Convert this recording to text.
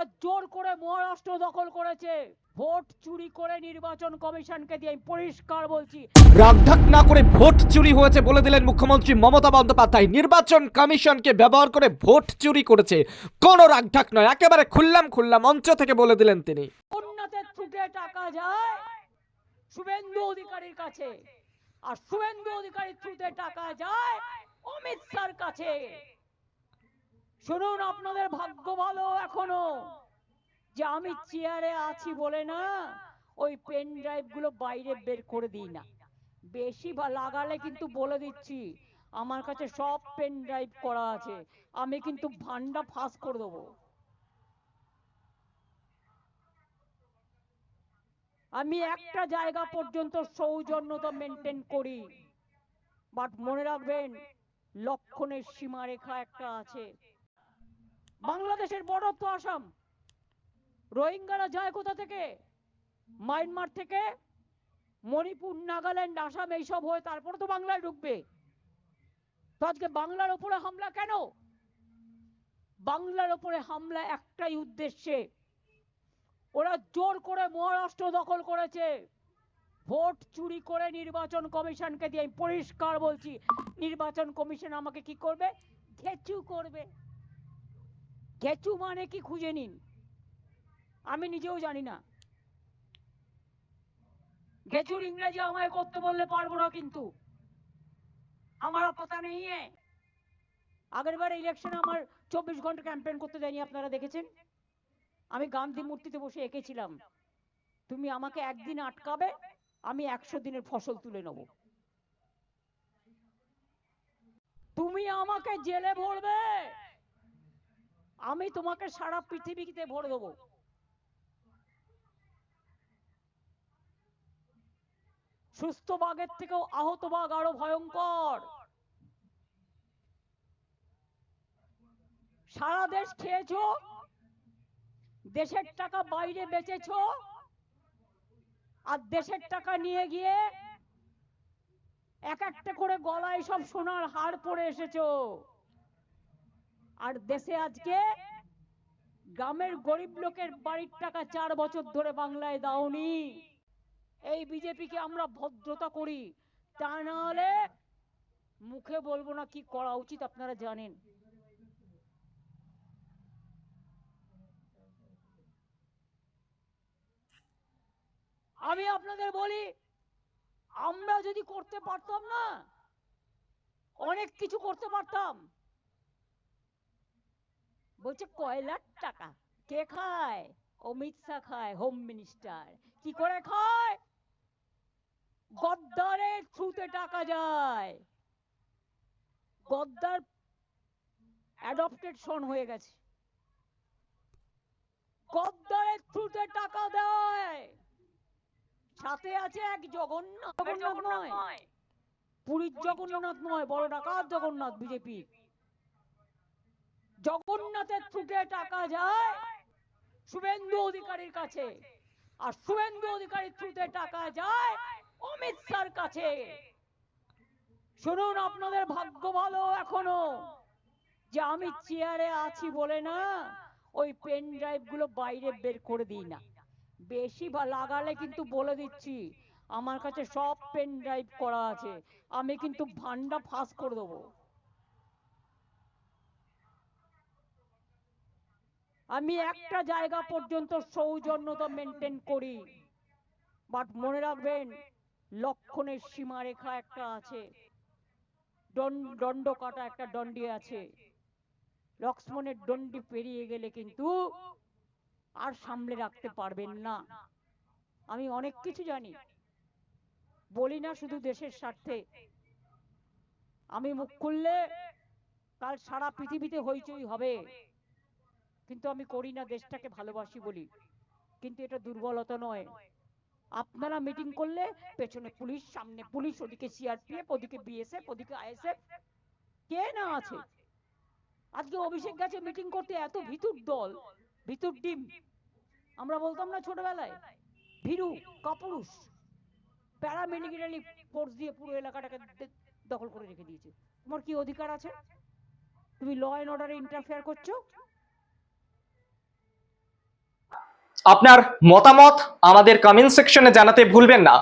ওরা জোর করে মহারাষ্ট্র দখল করেছে। ভোট চুরি করে নির্বাচন কমিশনকে দিয়ে পরিষ্কার বলছি। রাগঢাক না করে ভোট চুরি হয়েছে বলে দিলেন মুখ্যমন্ত্রী মমতা বন্দ্যোপাধ্যায়। নির্বাচন কমিশনকে ব্যবহার করে ভোট চুরি করেছে। কোনো রাগঢাক নয় একেবারে খুললাম খুললাম মঞ্চ থেকে বলে দিলেন তিনি। উন্নতের ছুটে টাকা যায় শুভেন্দু অধিকারীর কাছে। আর শুভেন্দু অধিকারীর থ্রুতে টাকা যায় অমিত শাহর কাছে। শুনুন, আপনাদের ভাগ্য ভালো এখনও। যে আমি চেয়ারে আছি বলে না, ওই পেন ড্রাইভগুলো বাইরে বের করে দিই না। বেশি বা লাগালে কিন্তু বলে দিচ্ছি, আমার কাছে সব পেন ড্রাইভ করা আছে, আমি কিন্তু ভান্ডা ফাঁস করে দেবো। আমি একটা জায়গা পর্যন্ত সৌজন্যতা মেনটেন করি। বাট মনে রাখবেন, লক্ষণের সীমারেখা একটা আছে। বাংলাদেশের বর্ডার তো আসাম। রোহিঙ্গারা যায় কোথা থেকে? মায়ানমার থেকে? মণিপুর, নাগাল্যান্ড, আসাম, এইসব হয়ে তারপরে তো বাংলায় ঢুকবে। তো আজকে বাংলার উপরে হামলা কেন? বাংলার উপরে হামলা একটাই উদ্দেশ্যে। ওরা জোর করে মহারাষ্ট্র দখল করেছে। ভোট চুরি করে নির্বাচন কমিশনকে দিয়ে পরিষ্কার বলছি, নির্বাচন কমিশন আমাকে কি করবে? ঘেচু করবে। ঘেচু মানে কি খুঁজে নিন। আমি নিজেও জানি না। ঘেচুর ইংরেজি আমায় করতে বললে পারব না কিন্তু। আমার পতা নেই আগের বার ইলেকশনে আমার চব্বিশ ঘণ্টা ক্যাম্পেইন করতে দেয়নি আপনারা দেখেছেন? আমি গান্ধী মূর্তিতে বসে এঁকেছিলাম। তুমি আমাকে একদিন আটকাবে, আমি একশো দিনের ফসল তুলে নেব। তুমি আমাকে জেলে ভরবে! আমি তোমাকে সারা পৃথিবীতে ভরে দেবো। সুস্থ বাঘের থেকেও আহত বাঘ আরও ভয়ঙ্কর। সারা দেশ খেয়েছ? দেশের টাকা বাইরে বেচেছো? আর দেশের টাকা নিয়ে গিয়ে এক একটা করে গলায় সব সোনার হার পরে এসেছ। আর দেশে আজকে গ্রামের গরিব লোকের বাড়ির টাকা চার বছর ধরে বাংলায় দাওনি। এই বিজেপিকে আমরা ভদ্রতা করি, তা না হলে মুখে বলব না কি করা উচিত আপনারা জানেন। আমি আপনাদের বলি, আমরা যদি করতে পারতাম না, অনেক কিছু করতে পারতাম। বলছে কয়লার টাকা। কে খায়? অমিত শাহ খায় হোম মিনিস্টার কি করে খায়? গদ্দারের থ্রুতে টাকা যায়। গদ্দার অ্যাডপ্টেড সন হয়ে গেছে। গদ্দারের থ্রুতে টাকা দেয়। সাথে আছে এক জগন্নাথ। জগন্নাথ নয়। পুরীর জগন্নাথ নয় বড় ডাকাত জগন্নাথ বিজেপি জগন্নাথের থ্রুতে টাকা যায় শুভেন্দু অধিকারীর কাছে। আর শুভেন্দু অধিকারীর থ্রুতে টাকা যায় অমিত শাহর কাছে। শুনুন, আপনাদের ভাগ্য ভালো এখনও যে আমি চেয়ারে আছি বলে না, ওই পেন ড্রাইভগুলো বাইরে বের করে দিই না। বেশি লাগালে কিন্তু বলে দিচ্ছি, আমার কাছে সব পেন ড্রাইভ করা আছে, আমি কিন্তু ভান্ডা ফাঁস করে দেবো। আমি একটা জায়গা পর্যন্ত সৌজন্যতা মেনটেন করি। বাট মনে রাখবেন লক্ষণের সীমারেখা একটা আছে। দণ্ড কাটা একটা দণ্ডি আছে। লক্ষ্মণের দণ্ডি পেরিয়ে গেলে কিন্তু আর সামলে রাখতে পারবেন না। আমি অনেক কিছু জানি। বলি না শুধু দেশের স্বার্থে। আমি মুখ খুললে কাল সারা পৃথিবীতে হইচই হবে। কিন্তু আমি করি না দেশটাকে ভালোবাসি বলি। কিন্তু এটা দুর্বলতা নয়। আপনারা মিটিং করলে পেছনে পুলিশ, সামনে পুলিশ, ওদিকে সিআরপিএফ ওদিকে বিএসএফ ওদিকে আইএসএফ কে না আছে? আজকে অভিষেক গেছে মিটিং করতে, এত ভিতুর দল, ভিতুর ডিম। আমরা বলতাম না ছোটবেলায়, ভীরু, কাপুরুষ প্যারামিলিটারি ফোর্স দিয়ে পুরো এলাকাটাকে দখল করে রেখে দিয়েছে। তোমার কি অধিকার আছে? তুমি ল অ্যান্ড অর্ডারে ইন্টারফেয়ার করছ? আপনার মতামত আমাদের কমেন্ট সেকশনে জানাতে ভুলবেন না।